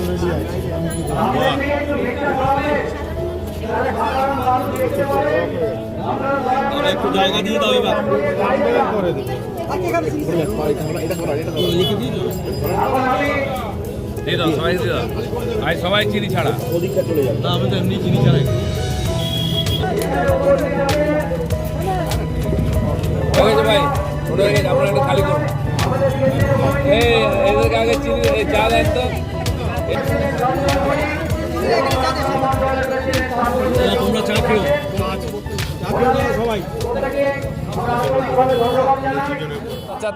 Already আছে। সবাই চিনি ছাড়া। ওদিকটা না আমি তো এমনি চিনি ছাড়াই। ভাই আপনার একটা খালি করুন। এই এদেরকে আগে চিনি চা দেন তো। তোমরা চা সবাই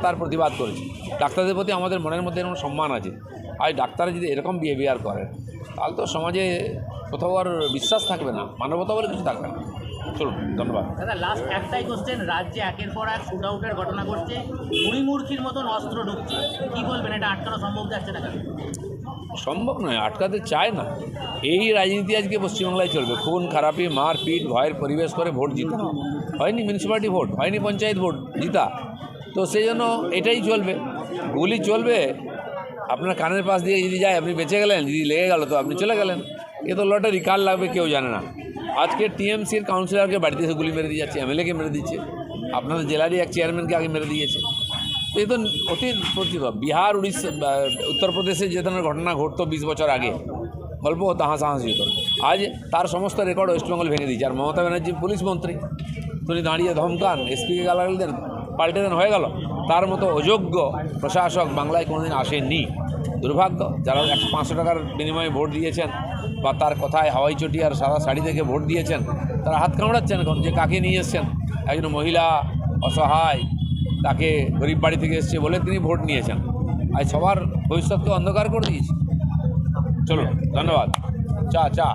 তার প্রতিবাদ করেছে। ডাক্তারদের প্রতি আমাদের মনের মধ্যে এরকম সম্মান আছে। আর ডাক্তার যদি এরকম বিহেভিয়ার করেন তাহলে তো সমাজে কোথাও আর বিশ্বাস থাকবে না মানবতা বলে কিছু থাকবে না। চলুন ধন্যবাদ। দাদা লাস্ট একটাই কোশ্চেন রাজ্যে একের পর এক শুট আউটের ঘটনা ঘটছে। মতন অস্ত্র ঢুকছে। কি বলবেন এটা আটকানো সম্ভব যাচ্ছে না সম্ভব নয় আটকাতে চায় না। এই রাজনীতি আজকে পশ্চিমবাংলায় চলবে। খুন খারাপি মারপিট ভয়ের পরিবেশ করে ভোট জিতা হয়নি মিউনিসিপ্যালিটি ভোট হয়নি পঞ্চায়েত ভোট জিতা। তো সেই জন্য এটাই চলবে। গুলি চলবে। আপনার কানের পাশ দিয়ে যদি যায় আপনি বেঁচে গেলেন যদি লেগে গেল তো আপনি চলে গেলেন। এ তো লটারি কার লাগবে কেউ জানে না। আজকে টিএমসির কাউন্সিলরকে বাড়িতে এসে গুলি মেরে দিয়ে যাচ্ছে এমএলএকে মেরে দিচ্ছে, আপনাদের জেলারই এক চেয়ারম্যানকে আগে মেরে দিয়েছে তো এ তো অতি প্রতিভা বিহার, উড়িষ্যা উত্তরপ্রদেশে যে ধরনের ঘটনা ঘটতো বিশ বছর আগে, গল্প হতো হাসাহাসি হতো আজ তার সমস্ত রেকর্ড ওয়েস্টবেঙ্গল ভেঙে দিয়েছে। আর মমতা ব্যানার্জি পুলিশ মন্ত্রী, তিনি দাঁড়িয়ে ধমকান এসপিকে গালাগালি দেন পাল্টে দেন, হয়ে গেল। তার মতো অযোগ্য প্রশাসক বাংলায় কোনোদিন আসেননি। দুর্ভাগ্য। যারা একশো পাঁচশো টাকার বিনিময়ে ভোট দিয়েছেন বা তার কথায় হাওয়াই চটি আর সাদা শাড়ি দেখে ভোট দিয়েছেন, তারা হাত কামড়াচ্ছেন এখন যে কাকে নিয়ে এসছেন। একজন মহিলা অসহায়, তাকে গরিব বাড়ি থেকে এসছে বলে তিনি ভোট নিয়েছেন। আজ সবার ভবিষ্যৎকে অন্ধকার করে দিয়েছে। চলুন, ধন্যবাদ। চা চা।